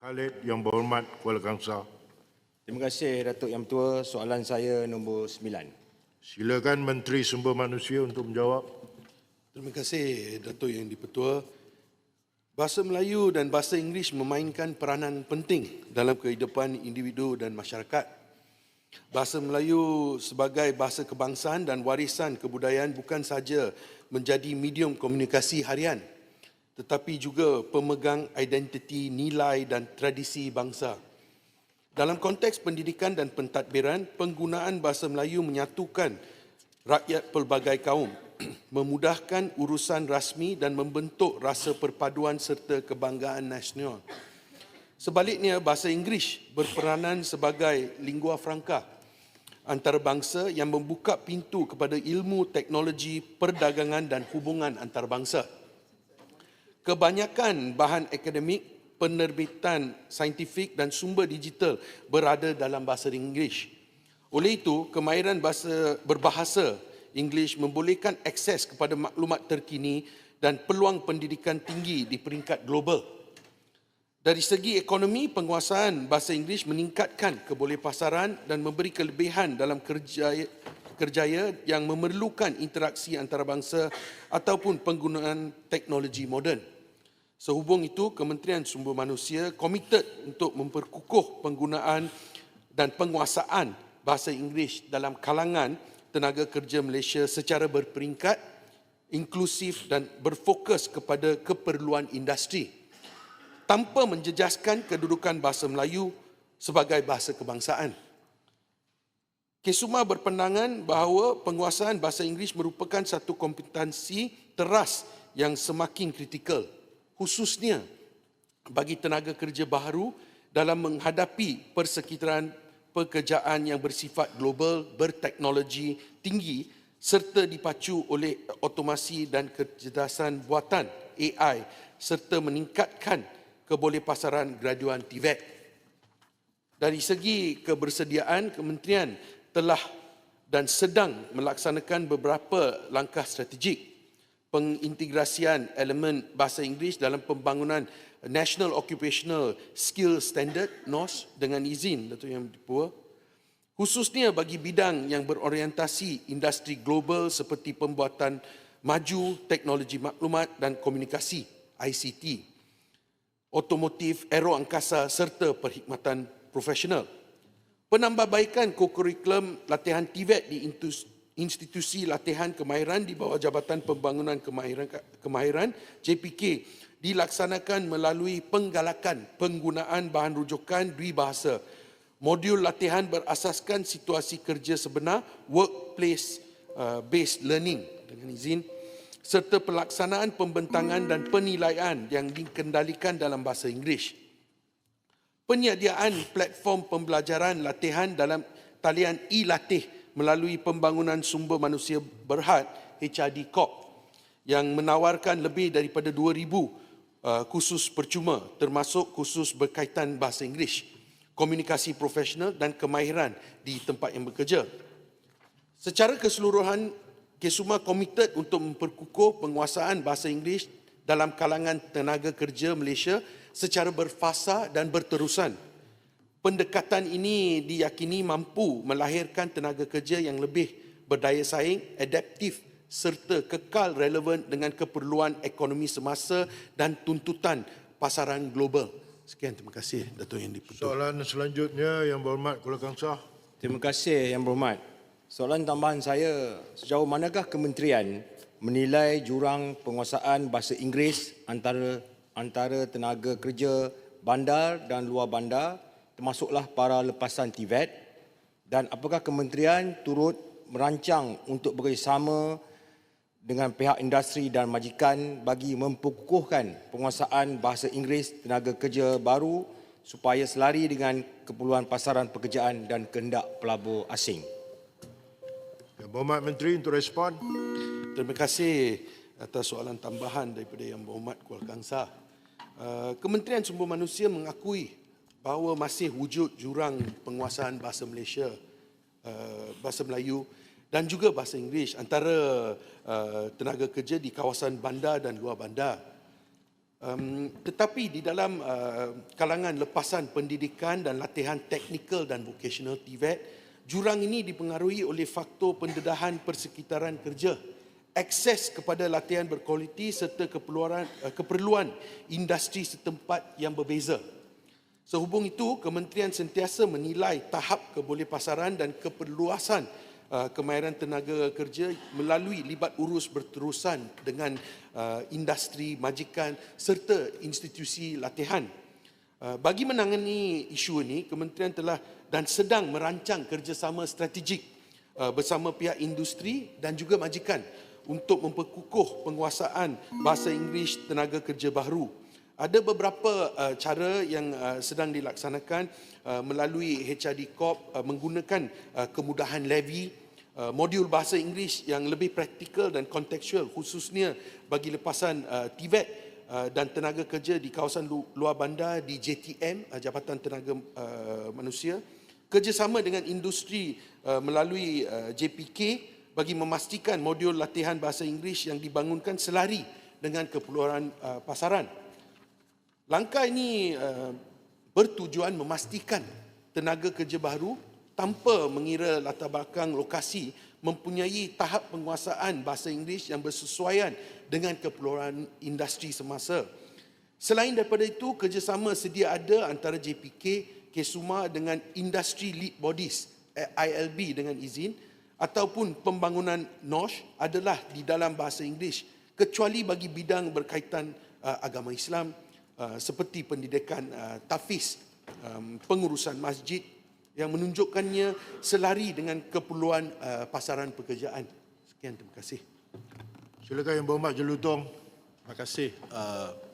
Khalid Yang Berhormat Kuala Kangsar. Terima kasih Datuk Yang Tua. Soalan saya nombor 9. Silakan Menteri Sumber Manusia untuk menjawab. Terima kasih Datuk Yang Dipertua. Bahasa Melayu dan bahasa Inggeris memainkan peranan penting dalam kehidupan individu dan masyarakat. Bahasa Melayu sebagai bahasa kebangsaan dan warisan kebudayaan bukan saja menjadi medium komunikasi harian tetapi juga pemegang identiti nilai dan tradisi bangsa. Dalam konteks pendidikan dan pentadbiran, penggunaan bahasa Melayu menyatukan rakyat pelbagai kaum, memudahkan urusan rasmi dan membentuk rasa perpaduan serta kebanggaan nasional. Sebaliknya, bahasa Inggeris berperanan sebagai lingua franca antarabangsa yang membuka pintu kepada ilmu, teknologi, perdagangan dan hubungan antarabangsa. Kebanyakan bahan akademik, penerbitan saintifik dan sumber digital berada dalam bahasa Inggeris. Oleh itu, kemahiran bahasa berbahasa Inggeris membolehkan akses kepada maklumat terkini dan peluang pendidikan tinggi di peringkat global. Dari segi ekonomi, penguasaan bahasa Inggeris meningkatkan kebolehpasaran dan memberi kelebihan dalam kerjaya, kerjaya yang memerlukan interaksi antarabangsa ataupun penggunaan teknologi moden. Sehubung itu, Kementerian Sumber Manusia komited untuk memperkukuh penggunaan dan penguasaan bahasa Inggeris dalam kalangan tenaga kerja Malaysia secara berperingkat, inklusif dan berfokus kepada keperluan industri tanpa menjejaskan kedudukan bahasa Melayu sebagai bahasa kebangsaan. Kesuma berpandangan bahawa penguasaan bahasa Inggeris merupakan satu kompetensi teras yang semakin kritikal khususnya bagi tenaga kerja baru dalam menghadapi persekitaran pekerjaan yang bersifat global berteknologi tinggi serta dipacu oleh otomasi dan kecerdasan buatan AI serta meningkatkan kebolehpasaran graduan TVET. Dari segi kebersediaan, kementerian telah dan sedang melaksanakan beberapa langkah strategik pengintegrasian elemen bahasa Inggeris dalam pembangunan National Occupational Skill Standard NOS dengan izin Datuk Yang Dipertua khususnya bagi bidang yang berorientasi industri global seperti pembuatan maju teknologi maklumat dan komunikasi ICT otomotif aeroangkasa serta perkhidmatan profesional penambahbaikan kurikulum latihan TVET di institusi latihan kemahiran di bawah Jabatan Pembangunan Kemahiran, Kemahiran JPK dilaksanakan melalui penggalakan penggunaan bahan rujukan dui bahasa. Modul latihan berasaskan situasi kerja sebenar, workplace uh, based learning dengan izin serta pelaksanaan pembentangan dan penilaian yang dikendalikan dalam bahasa Inggeris. Penyediaan platform pembelajaran latihan dalam talian e-latih melalui pembangunan sumber manusia berhad HRD Corp yang menawarkan lebih daripada 2000 uh, kursus percuma termasuk kursus berkaitan bahasa Inggeris, komunikasi profesional dan kemahiran di tempat yang bekerja. Secara keseluruhan, Kesuma komited untuk memperkukuh penguasaan bahasa Inggeris dalam kalangan tenaga kerja Malaysia secara berfasa dan berterusan pendekatan ini diyakini mampu melahirkan tenaga kerja yang lebih berdaya saing, adaptif serta kekal relevan dengan keperluan ekonomi semasa dan tuntutan pasaran global. Sekian, terima kasih Datuk Yang Dipertua. Soalan selanjutnya Yang Berhormat Kuala Kangsar. Terima kasih Yang Berhormat. Soalan tambahan saya, sejauh manakah kementerian menilai jurang penguasaan bahasa Inggeris antara antara tenaga kerja bandar dan luar bandar termasuklah para lepasan TVET dan apakah kementerian turut merancang untuk bekerjasama dengan pihak industri dan majikan bagi memperkukuhkan penguasaan bahasa Inggeris tenaga kerja baru supaya selari dengan keperluan pasaran pekerjaan dan kehendak pelabur asing. Yang Berhormat Menteri untuk respon. Terima kasih atas soalan tambahan daripada Yang Berhormat Kuala Kangsar. Uh, Kementerian Sumber Manusia mengakui bahawa masih wujud jurang penguasaan bahasa Malaysia, uh, bahasa Melayu dan juga bahasa Inggeris antara uh, tenaga kerja di kawasan bandar dan luar bandar. Um, tetapi di dalam uh, kalangan lepasan pendidikan dan latihan teknikal dan vocational TVET, jurang ini dipengaruhi oleh faktor pendedahan persekitaran kerja, akses kepada latihan berkualiti serta keperluan, uh, keperluan industri setempat yang berbeza. Sehubung itu, Kementerian sentiasa menilai tahap kebolehpasaran dan keperluasan uh, kemahiran tenaga kerja melalui libat urus berterusan dengan uh, industri majikan serta institusi latihan. Bagi menangani isu ini, Kementerian telah dan sedang merancang kerjasama strategik bersama pihak industri dan juga majikan untuk memperkukuh penguasaan bahasa Inggeris tenaga kerja baru. Ada beberapa uh, cara yang uh, sedang dilaksanakan uh, melalui HRD Corp uh, menggunakan uh, kemudahan levy, uh, modul bahasa Inggeris yang lebih praktikal dan kontekstual khususnya bagi lepasan uh, TVET uh, dan tenaga kerja di kawasan lu- luar bandar di JTM, uh, Jabatan Tenaga uh, Manusia, kerjasama dengan industri uh, melalui uh, JPK bagi memastikan modul latihan bahasa Inggeris yang dibangunkan selari dengan keperluan uh, pasaran. Langkah ini uh, bertujuan memastikan tenaga kerja baru tanpa mengira latar belakang lokasi mempunyai tahap penguasaan bahasa Inggeris yang bersesuaian dengan keperluan industri semasa. Selain daripada itu, kerjasama sedia ada antara JPK, Kesuma dengan industry lead bodies, eh, ILB dengan izin, ataupun pembangunan NOSH adalah di dalam bahasa Inggeris, kecuali bagi bidang berkaitan uh, agama Islam, uh, seperti pendidikan uh, tafiz, um, pengurusan masjid yang menunjukkannya selari dengan keperluan uh, pasaran pekerjaan. Sekian, terima kasih. Silakan Yang Berhormat Jelutong. Terima kasih uh,